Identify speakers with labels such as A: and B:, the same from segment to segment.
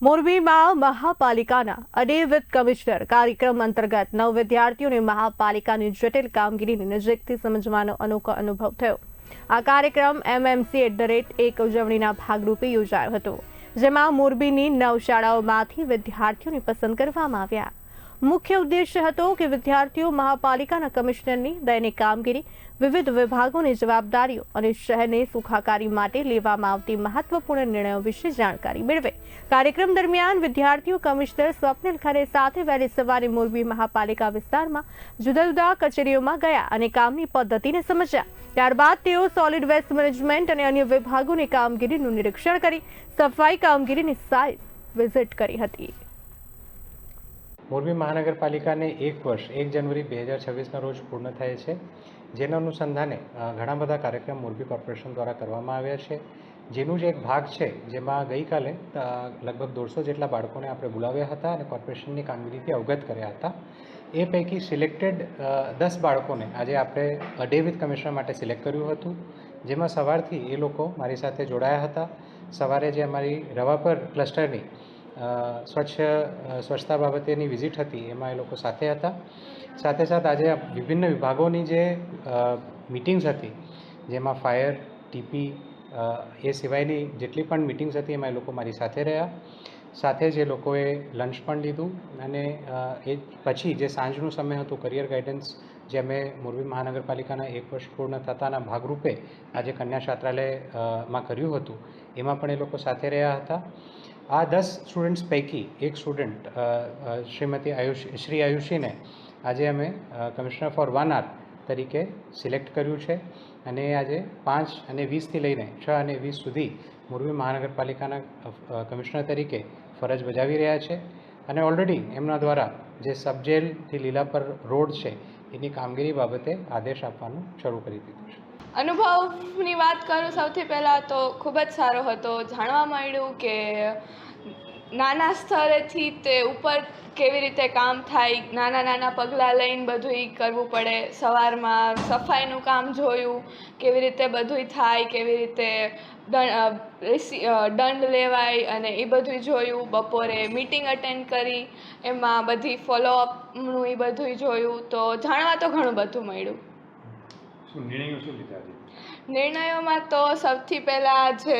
A: મોરબીમાં મહાપાલિકાના અડેવિત કમિશનર કાર્યક્રમ અંતર્ગત નવ વિદ્યાર્થીઓને મહાપાલિકાની જટિલ કામગીરીને નજીકથી સમજવાનો અનોખો અનુભવ થયો. આ કાર્યક્રમ એમએમસી એટ ધ રેટ એક ઉજવણીના ભાગરૂપે યોજાયો હતો, જેમાં મોરબીની નવ શાળાઓમાંથી વિદ્યાર્થીઓને પસંદ કરવામાં આવ્યા. મુખ્ય ઉદ્દેશ્ય હતો કે વિદ્યાર્થીઓ મહાપાલિકાના કમિશનરની દૈનિક કામગીરી, વિવિધ વિભાગોની જવાબદારીઓ અને શહેરની સુખાકારી માટે લેવામાં આવતી મહત્વપૂર્ણ નિર્ણયો વિશે જાણકારી મેળવે. કાર્યક્રમ દરમિયાન વિદ્યાર્થીઓ, કમિશનર સ્વપ્નિલ ખરે સાથે વહેલી સવારે મોરબી મહાપાલિકા વિસ્તારમાં જુદા જુદા કચેરીઓમાં ગયા અને કામની પદ્ધતિને સમજ્યા. ત્યારબાદ તેઓ સોલિડ વેસ્ટ મેનેજમેન્ટ અને અન્ય વિભાગોની કામગીરીનું નિરીક્ષણ કરી, સફાઈ કામગીરીની સાઇટ વિઝિટ કરી હતી.
B: મોરબી મહાનગરપાલિકાને એક વર્ષ, એક જનવરી બે હજાર છવ્વીસના રોજ પૂર્ણ થાય છે. જેના અનુસંધાને ઘણા બધા કાર્યક્રમ મોરબી કોર્પોરેશન દ્વારા કરવામાં આવ્યા છે. જેનું જ એક ભાગ છે, જેમાં ગઈકાલે લગભગ દોઢસો જેટલા બાળકોને આપણે બોલાવ્યા હતા અને કોર્પોરેશનની કામગીરીથી અવગત કર્યા હતા. એ પૈકી સિલેક્ટેડ દસ બાળકોને આજે આપણે ડે વિથ કમિશનર માટે સિલેક્ટ કર્યું હતું. જેમાં સવારથી એ લોકો મારી સાથે જોડાયા હતા. સવારે જે અમારી રવાપર ક્લસ્ટરની સ્વચ્છ સ્વચ્છતા બાબતેની વિઝિટ હતી, એમાં એ લોકો સાથે હતા. સાથે સાથે આજે વિભિન્ન વિભાગોની જે મિટિંગ્સ હતી, જેમાં ફાયર ટીપી એ સિવાયની જેટલી પણ મિટિંગ્સ હતી, એમાં એ લોકો મારી સાથે રહ્યા. સાથે જ એ લોકોએ લંચ પણ લીધું અને એ પછી જે સાંજનું સમય હતું કરિયર ગાઈડન્સ જે અમે મોરબી મહાનગરપાલિકાના એક વર્ષ પૂર્ણ થતાના ભાગરૂપે આજે કન્યા છાત્રાલયમાં કર્યું હતું, એમાં પણ એ લોકો સાથે રહ્યા હતા. આ દસ સ્ટુડન્ટ્સ પૈકી એક સ્ટુડન્ટ શ્રીમતી આયુષ, શ્રી આયુષીને આજે અમે કમિશનર ફોર વન આર તરીકે સિલેક્ટ કર્યું છે. અને આજે પાંચ અને વીસથી લઈને છ અને વીસ સુધી મોરબી મહાનગરપાલિકાના કમિશનર તરીકે ફરજ બજાવી રહ્યા છે. અને ઓલરેડી એમના દ્વારા જે સબજેલથી લીલાપર રોડ છે એની કામગીરી બાબતે આદેશ આપવાનું શરૂ કરી દીધું છે.
C: અનુભવની વાત કરું સૌથી પહેલાં તો ખૂબ જ સારો હતો. જાણવા મળ્યું કે નાના સ્તરેથી તે ઉપર કેવી રીતે કામ થાય, નાના નાના પગલાં લઈને બધુંય કરવું પડે, સવારમાં સફાઈનું કામ જોયું, કેવી રીતે બધુંય થાય, કેવી રીતે દંડ લેવાય અને એ બધું જોયું, બપોરે મીટિંગ અટેન્ડ કરી, એમાં બધી ફોલોઅપનું એ બધુંય જોયું. તો જાણવા તો ઘણું બધું મળ્યું.
D: શું નિર્ણયો શું લીધા છે
C: નિર્ણયોમાં તો સૌથી પહેલાં જે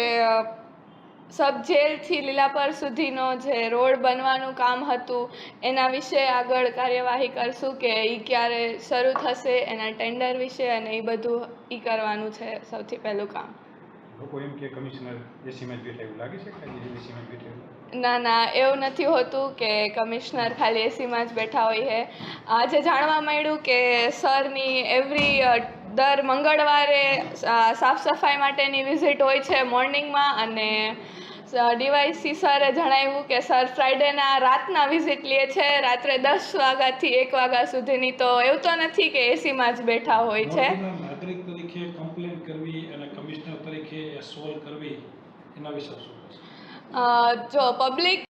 C: સબ જેલથી લીલાપર સુધીનો જે રોડ બનવાનું કામ હતું એના વિશે આગળ કાર્યવાહી કરશું કે એ ક્યારે શરૂ થશે એના ટેન્ડર વિશે અને એ બધું એ કરવાનું છે સૌથી પહેલું કામ.
D: લોકો એમ કે કમિશનર એસીમાં જ બેઠા એવું લાગે છે કે એસીમાં બેઠા
C: ના ના એવું નથી હોતું કે કમિશનર ખાલી એસીમાં જ બેઠા હોય છે આજે જાણવા મળ્યું કે સરની એવરી દર મંગળવારે સાફ સફાઈ માટેની વિઝિટ હોય છે મોર્નિંગમાં અને ડીવાયસી સરે જણાવ્યું કે સર ફ્રાઈડેના રાતના વિઝિટ લે છે રાત્રે દસ વાગ્યાથી એક વાગ્યા સુધીની તો એવું તો નથી કે એસીમાં જ બેઠા હોય છે.
E: નાગરિક તરીકે કમ્પ્લેન કરવી અને કમિશનર તરીકે સોલ્વ કરવી એના વિશે શું
C: જો પબ્લિક